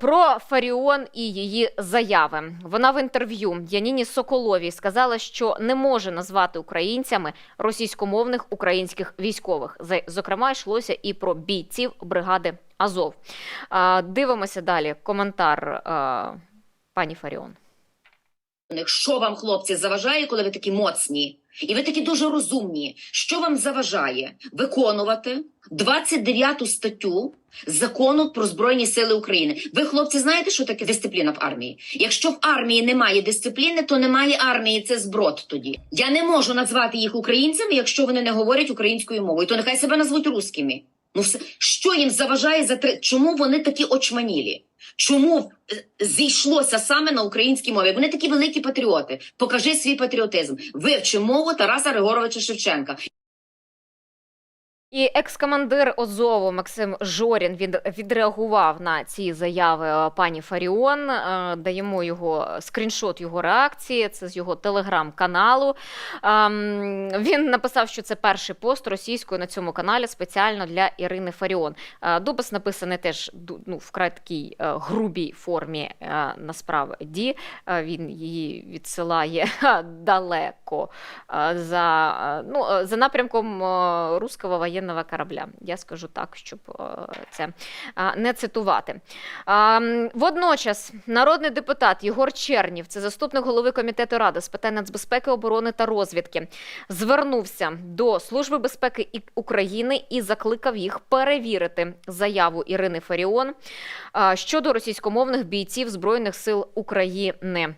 Про Фаріон і її заяви. Вона в інтерв'ю Яніні Соколовій сказала, що не може назвати українцями російськомовних українських військових. Зокрема, йшлося і про бійців бригади Азов. Дивимося далі. Коментар пані Фаріон. Них. Що вам, хлопці, заважає, коли ви такі моцні? І ви такі дуже розумні. Що вам заважає виконувати 29 статтю закону про Збройні Сили України? Ви, хлопці, знаєте, що таке дисципліна в армії? Якщо в армії немає дисципліни, то немає армії. Це зброд тоді. Я не можу назвати їх українцями, якщо вони не говорять українською мовою. То нехай себе назвуть русскими. Ну, що їм заважає за три? Чому вони такі очманілі? Чому е, зійшлося саме на українській мові? Вони такі великі патріоти. Покажи свій патріотизм. Вивчи мову Тараса Григоровича Шевченка. І екс-командир Озову Максим Жорін від, відреагував на ці заяви е, пані Фаріон. Е, Даємо його скріншот його реакції. Це з його телеграм-каналу. Ем, Він написав, що це перший пост російською на цьому каналі спеціально для Ірини Фаріон. Е, Допис написаний теж ну, вкрай такій грубій формі. Насправді він її відсилає далеко за, ну, за напрямком е, руського воєнного корабля. Я скажу так, щоб е, це не цитувати. Водночас народний депутат Єгор Чернів, це заступник голови комітету ради з питань нацбезпеки, оборони та розвідки, звернувся до Служби безпеки України і закликав їх перевірити заяву Ірини Фаріон щодо російськомовних бійців Збройних сил України.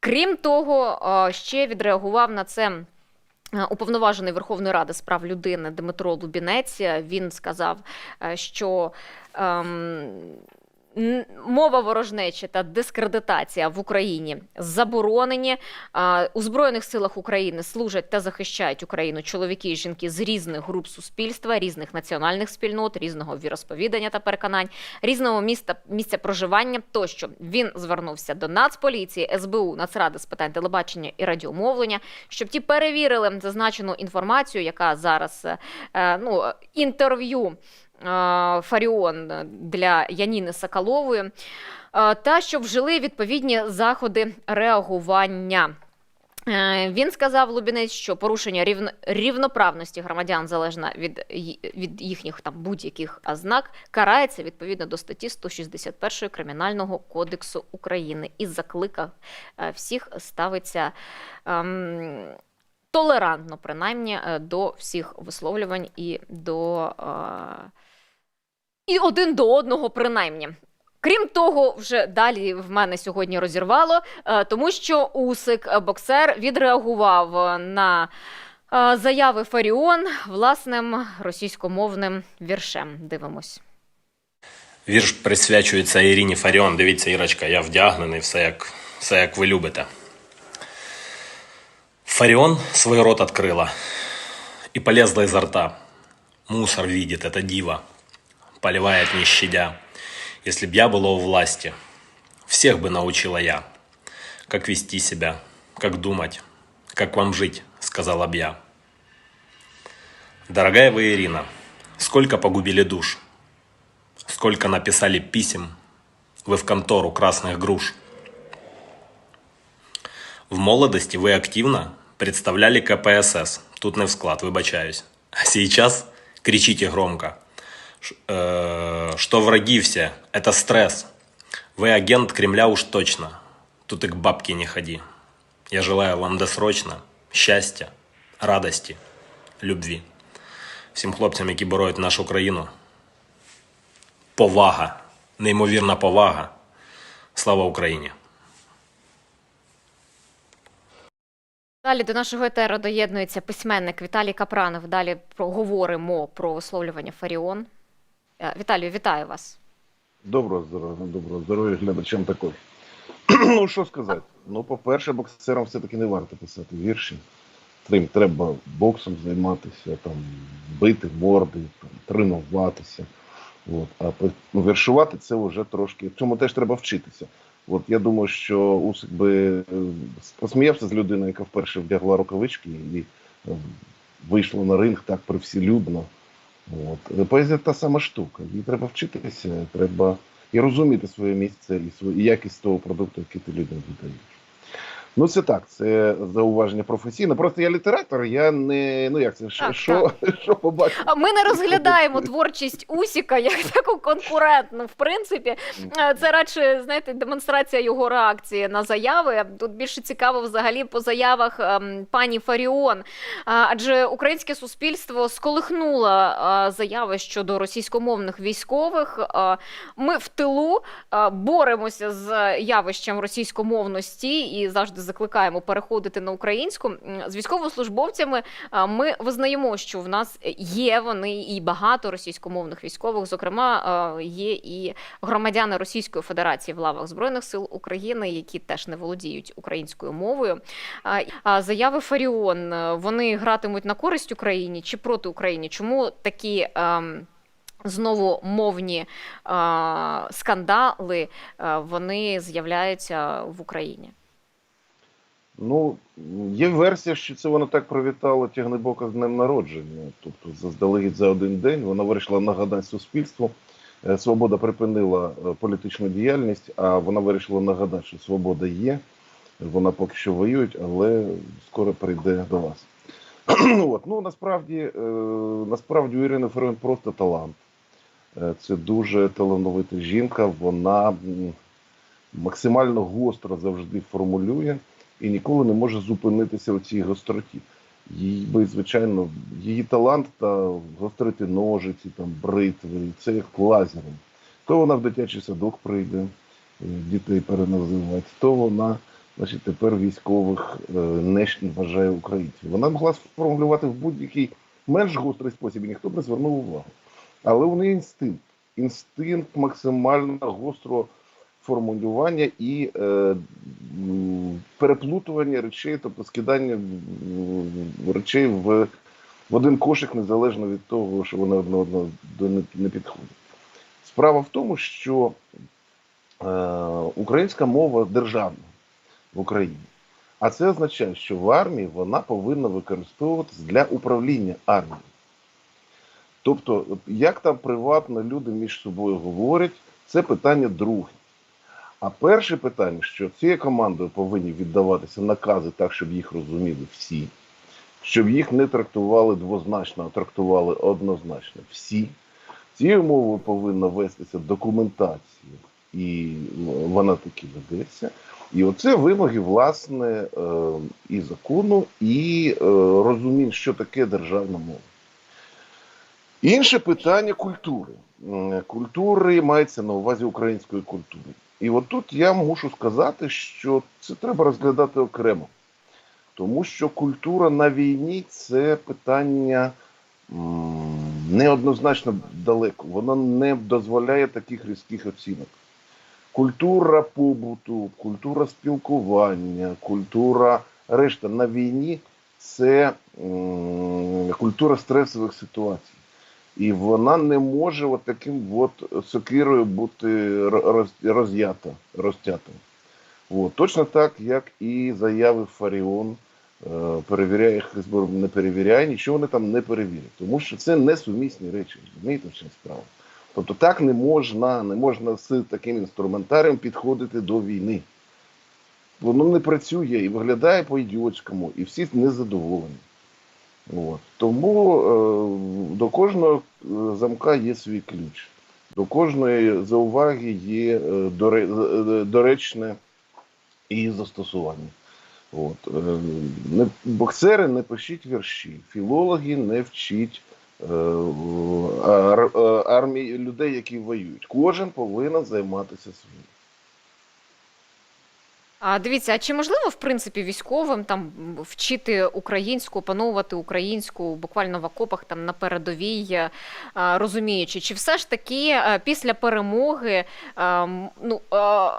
Крім того, ще відреагував на це. Е, Уповноважений Верховної Ради з прав людини Дмитро Лубінець він сказав, е, що ем, мова ворожнечі та дискредитація в Україні заборонені. У Збройних силах України служать та захищають Україну чоловіки і жінки з різних груп суспільства, різних національних спільнот, різного віросповідання та переконань, різного міста місця проживання. Тощо він звернувся до Нацполіції, СБУ, Нацради з питань телебачення і радіомовлення, щоб ті перевірили зазначену інформацію, яка зараз е, ну, інтерв'ю е, Фаріон для Яніни Соколової, е, та щоб вжили відповідні заходи реагування. Е, Він сказав Лубінець, що порушення рівно, рівноправності громадян залежно від, від їхніх там будь-яких ознак карається відповідно до статті 161 Кримінального кодексу України і закликав е, всіх ставиться ем, толерантно, принаймні, е, до всіх висловлювань і до е, і один до одного, принаймні. Крім того, вже далі в мене сьогодні розірвало, е, тому що Усик, е, боксер, відреагував е, на заяви Фаріон власним російськомовним віршем. Дивимось. Вірш присвячується Ірині Фаріон. Дивіться, Ірочка, я вдягнений, все як, все як ви любите. Фаріон свой рот открыла и полезла изо рта. Мусор видит эта дива, поливает не щадя. Если б я была у власти, всех бы научила я, как вести себя, как думать, как вам жить, сказала б я. Дорогая вы, Ирина, сколько погубили душ, Сколько написали писем вы в контору красных груш. В молодости вы активно представляли КПСС. Тут не в склад, выбачаюсь. А сейчас кричите громко, что враги все, это стресс. Вы агент Кремля уж точно. Тут и к бабке не ходи. Я желаю вам досрочно счастья, радости, любви. Всім хлопцям, які боронять нашу країну, повага, неймовірна повага. Слава Україні! Далі до нашого етеру доєднується письменник Віталій Капранов. Далі проговоримо про висловлювання Фаріон. Е, Віталію, вітаю вас. Доброго здоров'я, ну, доброго здоров'я глядачам також. ну, що сказати? Ну, по-перше, боксерам все-таки не варто писати вірші. Їм треба боксом займатися, там, бити морди, там, тренуватися. От. А ну, віршувати це вже трошки. Цьому теж треба вчитися. От я думаю, що Усик би посміявся з людиною, яка вперше вдягла рукавички і е, вийшла на ринг так привсілюбно. От. Поезія та сама штука. Їй треба вчитися, треба і розуміти своє місце і, свою, і якість того продукту, який ти людям віддаєш. Ну, це так, це зауваження професійне. Просто я літератор, я не. Ну як це, що, Так, що, що побачив? А Ми не розглядаємо творчість Усіка як таку конкурентну. В принципі, Е, це радше знаєте демонстрація його реакції на заяви. Тут більше цікаво взагалі по заявах ем, пані Фаріон. Адже українське суспільство сколихнуло е, заяви щодо російськомовних військових. Е, Ми в тилу боремося з явищем російськомовності і завжди закликаємо переходити на українську. З військовослужбовцями ми визнаємо, що в нас є вони і багато російськомовних військових. Зокрема, є і громадяни Російської Федерації в лавах збройних сил України, які теж не володіють українською мовою. Заяви Фаріон е, вони гратимуть на користь Україні чи проти України? Чому такі? ем, Знову мовні е, скандали е, вони з'являються в Україні. Ну, є версія, що це вона так привітала Тягнебока з днем народження. Тобто, заздалегідь за один день вона вирішила нагадати суспільству. Е, Свобода припинила е, політичну діяльність, а вона вирішила нагадати, що свобода є. Вона поки що воює, але скоро прийде до вас. От. Ну, насправді, е, насправді у Ірини Ферен просто талант. Це дуже талановита жінка. Вона максимально гостро завжди формулює і ніколи не може зупинитися у цій гостроті. Їй би, звичайно, її талант та гострити ножиці, там, бритви, це як лазером. То вона в дитячий садок прийде, е, дітей переназивати, то вона, значить, тепер військових е, не вважає українців. Вона могла сформулювати в будь-який менш гострий спосіб, і ніхто б не звернув увагу. Але у неї інстинкт. Інстинкт максимально гострого формулювання і е, переплутування речей, тобто скидання речей в, в один кошик, незалежно від того, що вони одне одного не, підходять. Справа в тому, що е, українська мова державна в Україні. А це означає, що в армії вона повинна використовуватися для управління армією. Тобто, як там приватно люди між собою говорять, це питання друге. А перше питання, що цією командою повинні віддаватися накази так, щоб їх розуміли всі, щоб їх не трактували двозначно, а трактували однозначно всі. Цією мовою повинна вестися документація, і вона таки ведеться. І оце вимоги, власне, е, і закону, і е, розуміння, що таке державна мова. Інше питання культури. Культури мається на увазі української культури. І от тут я мушу сказати, що це треба розглядати окремо. Тому що культура на війні це питання неоднозначно далеко. Воно не дозволяє таких різких оцінок. Культура побуту, культура спілкування, культура решта на війні це культура стресових ситуацій. І вона не може от таким от сокирою бути роз'ята, розтята. От. Точно так, як і заяви Фаріон, е, перевіряє Хезбор, не перевіряє, нічого вони там не перевірять. Тому що це несумісні речі, розумієте, в чому справа. Тобто так не можна, не можна з таким інструментарієм підходити до війни. Воно не працює і виглядає по-ідіотському, і всі незадоволені. От. Тому е, до кожного е, замка є свій ключ, до кожної зауваги є е, е, доречне її застосування. От. Не, боксери не пишіть вірші, філологи не вчіть е, ар, армії людей, які воюють. Кожен повинен займатися своїм. А дивіться, а чи можливо в принципі військовим там вчити українську, опановувати українську буквально в окопах там на передовій, е, розуміючи, чи все ж таки е, після перемоги е, ну, е,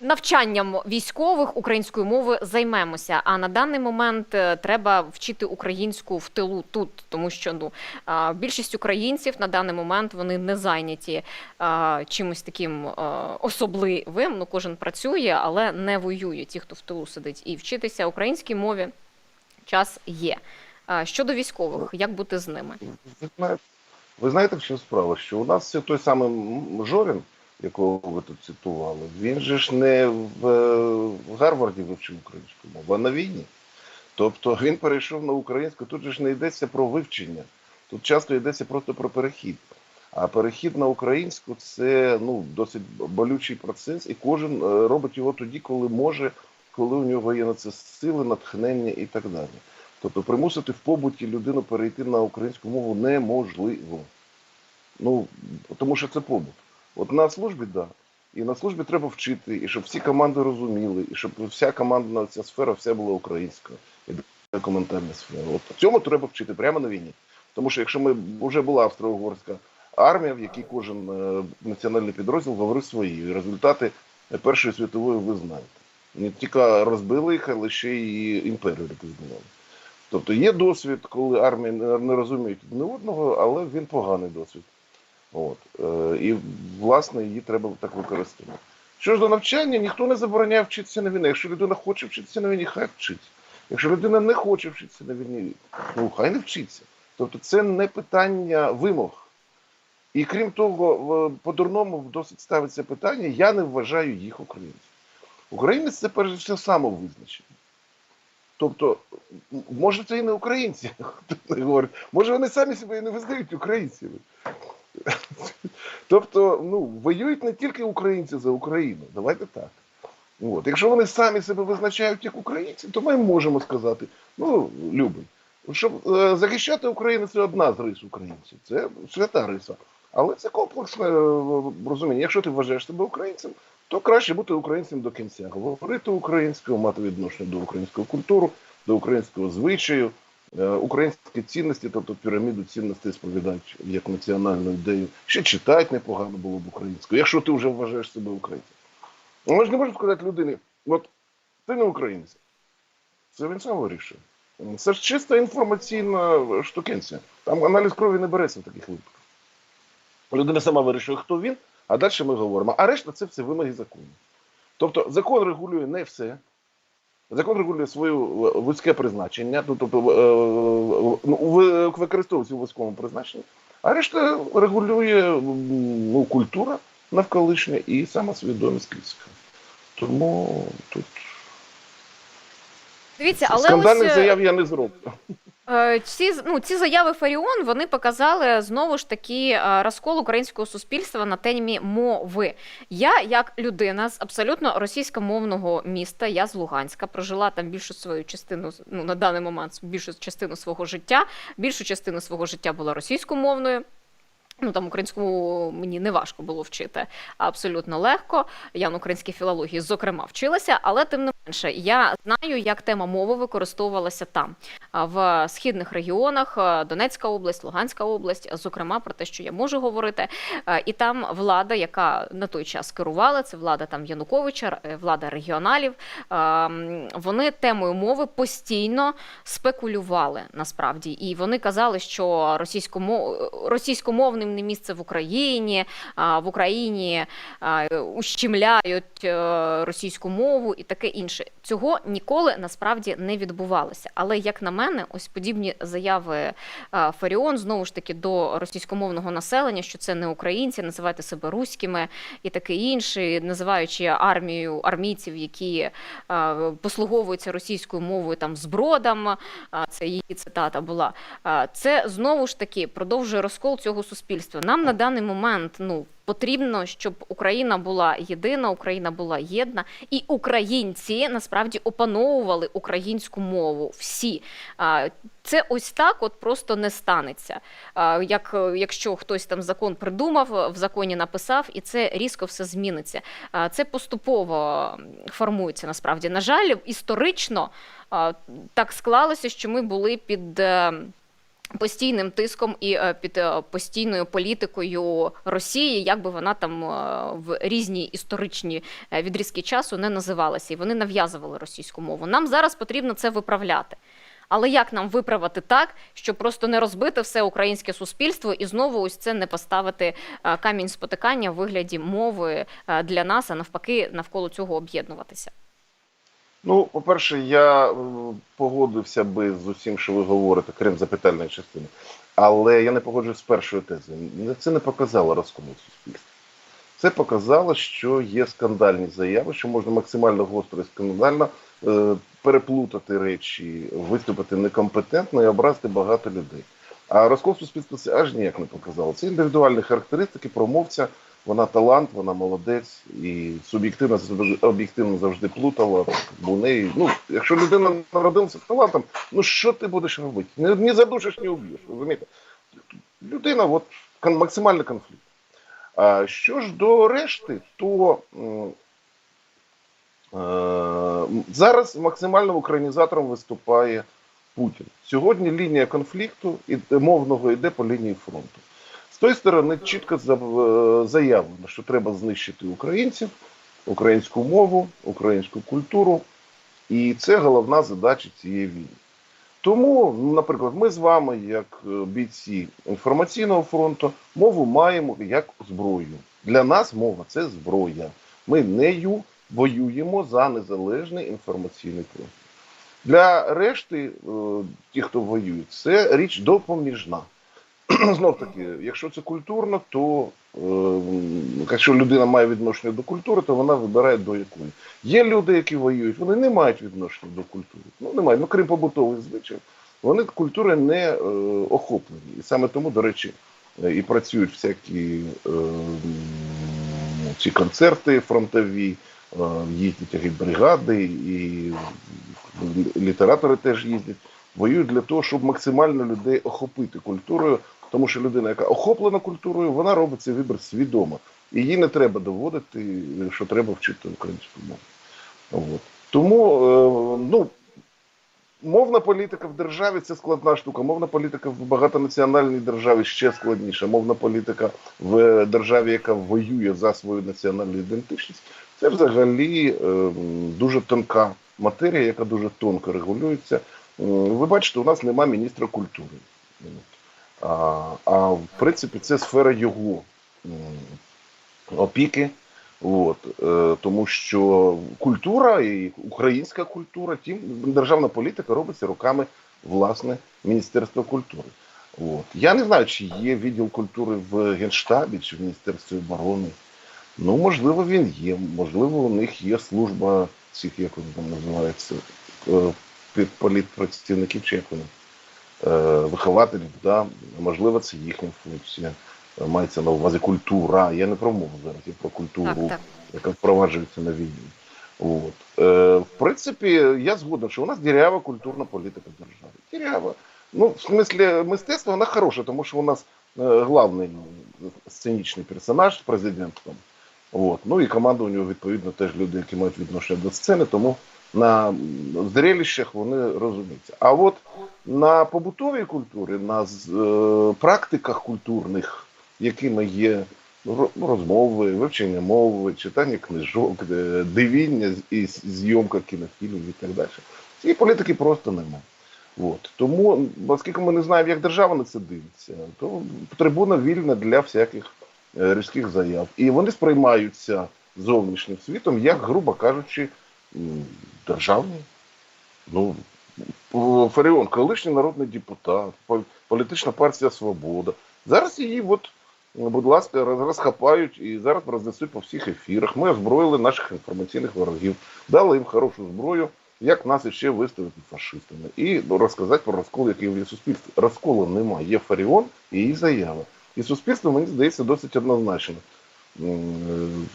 навчанням військових української мови займемося? А на даний момент е, треба вчити українську в тилу тут, тому що ну більшість українців на даний момент вони не зайняті е, чимось таким е, особливим. Ну, кожен працює, але не воює. Ті, хто в тилу сидить, і вчитися українській мові час є. Щодо військових, як бути з ними? Ви знаєте, в чому справа? Що у нас той самий Жорін, якого ви тут цитували, він же ж не в, в Гарварді вивчив українську мову, а на війні. Тобто він перейшов на українську, тут же ж не йдеться про вивчення, тут часто йдеться просто про перехід. А перехід на українську це ну, досить болючий процес, і кожен е, робить його тоді, коли може, коли у нього є на це сили, натхнення і так далі. Тобто примусити в побуті людину перейти на українську мову неможливо. Ну, тому що це побут. От на службі, так. Да. І на службі треба вчити, і щоб всі команди розуміли, і щоб вся командна ця сфера вся була українська, і документальна сфера. От цьому треба вчити прямо на війні. Тому що якщо ми вже була австро-угорська армія, в якій кожен е, національний підрозділ говорив свої, і результати Першої світової ви знаєте. Не тільки розбили їх, але ще й імперію розбивали. Тобто є досвід, коли армії не розуміють одне одного, але він поганий досвід. От. Е, і, власне, її треба так використовувати. Що ж до навчання, ніхто не забороняє вчитися на війні. Якщо людина хоче вчитися на війні, хай вчиться. Якщо людина не хоче вчитися на війні, ну хай не вчиться. Тобто це не питання вимог. І крім того, по-дурному досить ставиться питання, я не вважаю їх українцями. Українець це перш за все самовизначення. Тобто, може, це і не українці, хто не говорить. може вони самі себе і не визнають українцями. Тобто, ну, воюють не тільки українці за Україну, давайте так. От. Якщо вони самі себе визначають як українці, то ми можемо сказати, ну, любий, щоб е, захищати Україну, це одна з рис українців, це свята риса. Але це комплексне е, розуміння. Якщо ти вважаєш себе українцем, то краще бути українцем до кінця. Говорити українською, мати відношення до української культури, до українського звичаю, українські цінності, тобто піраміду цінностей сповідають як національну ідею. Ще читати непогано було б українською, якщо ти вже вважаєш себе українцем. Ну, Ми ж не можемо сказати людині, от ти не українець. Це він сам вирішує. Це ж чисто інформаційна штукенція. Там аналіз крові не береться в таких випадках. Людина сама вирішує, хто він, а далі ми говоримо. А решта це все вимоги закону. Тобто закон регулює не все. Закон регулює своє вузьке призначення, ну, тобто е, ну, використовується у вузькому призначенні, а решта регулює ну, культура навколишня і самосвідомість людська. Тому тут Дивіться, але скандальних ось, е, заяв я не зроблю. Е, Ці, ну, ці заяви Фаріон вони показали знову ж таки е, розкол українського суспільства на темі мови. Я, як людина з абсолютно російськомовного міста, я з Луганська, прожила там більшу свою частину, ну на даний момент більшу частину свого життя. Більшу частину свого життя була російськомовною. Ну там українську мені не важко було вчити, абсолютно легко. Я на українській філології, зокрема, вчилася, але тим не менше, я знаю, як тема мови використовувалася там, в східних регіонах, Донецька область, Луганська область, зокрема про те, що я можу говорити. І там влада, яка на той час керувала, це влада там Януковича, е, влада регіоналів. Вони темою мови постійно спекулювали насправді, і вони казали, що російськомо... не місце в Україні, в Україні ущемляють е, російську мову і таке інше. Цього ніколи насправді не відбувалося. Але як на мене, ось подібні заяви Фаріон знову ж таки до російськомовного населення, що це не українці, називайте себе руськими і таке інше, називаючи армію армійців, які послуговуються російською мовою там збродам. Це її цитата була. Це знову ж таки продовжує розкол цього суспільства. Нам на даний момент ну потрібно, щоб Україна була єдина, Україна була єдна, і українці насправді опановували українську мову. Всі це ось так, от просто не станеться. Як якщо хтось там закон придумав, в законі написав, і це різко все зміниться. Це поступово формується насправді. На жаль, історично так склалося, що ми були під. Постійним тиском і е, під е, постійною політикою Росії, як би вона там е, в різні історичні відрізки часу не називалася, і вони нав'язували російську мову. Нам зараз потрібно це виправляти. Але як нам виправити так, щоб просто не розбити все українське суспільство і знову ось це не поставити камінь спотикання в вигляді мови для нас, а навпаки, навколо цього об'єднуватися? Ну, по-перше, я е, погодився би з усім, що ви говорите, крім запитальної частини. Але я не погоджуюсь з першою тезою. Це не показало розкому суспільства. Це показало, що є скандальні заяви, що можна максимально гостро і скандально е, переплутати речі, виступити некомпетентно і образити багато людей. А розкол суспільства це аж ніяк не показало. Це індивідуальні характеристики промовця. Вона талант, вона молодець і суб'єктивно об'єктивно завжди плутала. Бо неї, ну, якщо людина народилася талантом, ну що ти будеш робити? Не, не задушиш, не уб'єш. Розумієте? Людина, от максимальний конфлікт. А що ж до решти, то е, зараз максимальним українізатором виступає Путін. Сьогодні лінія конфлікту і мовного йде по лінії фронту. З тої сторони чітко е, заявлено, що треба знищити українців, українську мову, українську культуру, і це головна задача цієї війни. Тому, наприклад, ми з вами, як е, бійці інформаційного фронту, мову маємо як зброю. Для нас мова це зброя. Ми нею воюємо за незалежний інформаційний фронт. Для решти, е, ті, хто воює, це річ допоміжна. Знов таки, якщо це культурно, то е, якщо людина має відношення до культури, то вона вибирає до якої. Є люди, які воюють, вони не мають відношення до культури. Ну немає, ну крім побутових звичаїв, вони культури не е, охоплені. І саме тому, до речі, е, і працюють всякі е, ці концерти фронтові, е, їздять бригади, і літератори теж їздять. Воюють для того, щоб максимально людей охопити культурою, тому що людина, яка охоплена культурою, вона робить цей вибір свідомо. І їй не треба доводити, що треба вчити українську мову. От. Тому е, ну, мовна політика в державі це складна штука. Мовна політика в багатонаціональній державі ще складніша. Мовна політика в державі, яка воює за свою національну ідентичність, це взагалі е, дуже тонка матерія, яка дуже тонко регулюється. Ви бачите, у нас нема міністра культури. А, в принципі, це сфера його опіки. От, е, тому що культура і українська культура, тим державна політика робиться руками власне Міністерства культури. От. Я не знаю, чи є відділ культури в Генштабі чи в Міністерстві оборони. Ну, можливо, він є. Можливо, у них є служба цих, як вони там називаються, е, політпрацівників чи як вони, е, вихователів, да? Можливо, це їхня функція. Мається на увазі культура. Я не про мову зараз, я про культуру, Так, так. яка впроваджується на війні. От. Е, в принципі, я згоден, що у нас дірява культурна політика держави. Дірява. Ну, в смислі, мистецтво вона хороша, тому що у нас е, главний ну, сценічний персонаж, президент там. От. Ну і команда у нього відповідно теж люди, які мають відношення до сцени, тому на зрелищах вони розуміються. А от на побутовій культурі, на е, практиках культурних, якими є розмови, вивчення мови, читання книжок, е, дивіння і зйомка кінофільмів і так далі. Цієї політики просто немає. От. Тому, оскільки ми не знаємо, як держава на це дивиться, то трибуна вільна для всяких е, різких заяв. І вони сприймаються зовнішнім світом, як, грубо кажучи, м, державні. Ну, Фаріон, колишній народний депутат, політична партія Свобода. Зараз її, от, будь ласка, розхапають і зараз рознесуть по всіх ефірах. Ми озброїли наших інформаційних ворогів, дали їм хорошу зброю, як нас іще виставити фашистами. І розказати про розкол, який є в суспільстві. Розколу немає. Є Фаріон і її заява. І суспільство, мені здається, досить однозначно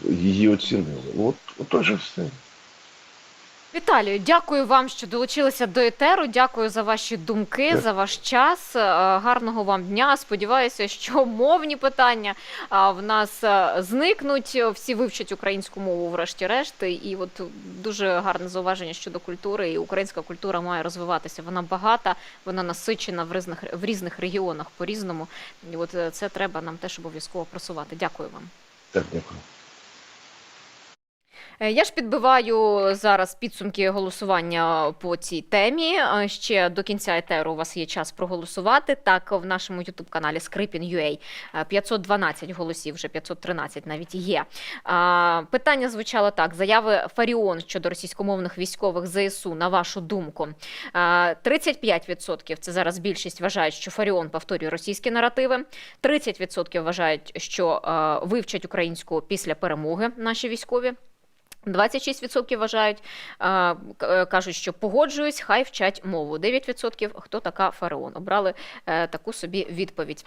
її оцінило. От, от же все. Віталію, дякую вам, що долучилися до етеру. Дякую за ваші думки, за ваш час. Е, Гарного вам дня. Сподіваюся, що мовні питання в нас е, зникнуть. Всі вивчать українську мову, врешті-решт. І от дуже гарне зауваження щодо культури. І українська культура має розвиватися. Вона багата, вона насичена в різних в різних регіонах по різному. І от е, це треба нам теж обов'язково просувати. Дякую вам. Так, дякую. Е, Я ж підбиваю зараз підсумки голосування по цій темі. Е, Ще до кінця етеру у вас є час проголосувати. Так, в нашому ютуб-каналі Скрипін.ua 512 голосів, вже 513 навіть є. Питання звучало так: заяви Фаріон щодо російськомовних військових ЗСУ, на вашу думку. А, 35% це зараз більшість вважають, що Фаріон повторює російські наративи. 30% вважають, що е, вивчать українську після перемоги наші військові. 26% вважають, е, кажуть, що погоджуюсь, хай вчать мову. 9% хто така фараон. Обрали е, таку собі відповідь.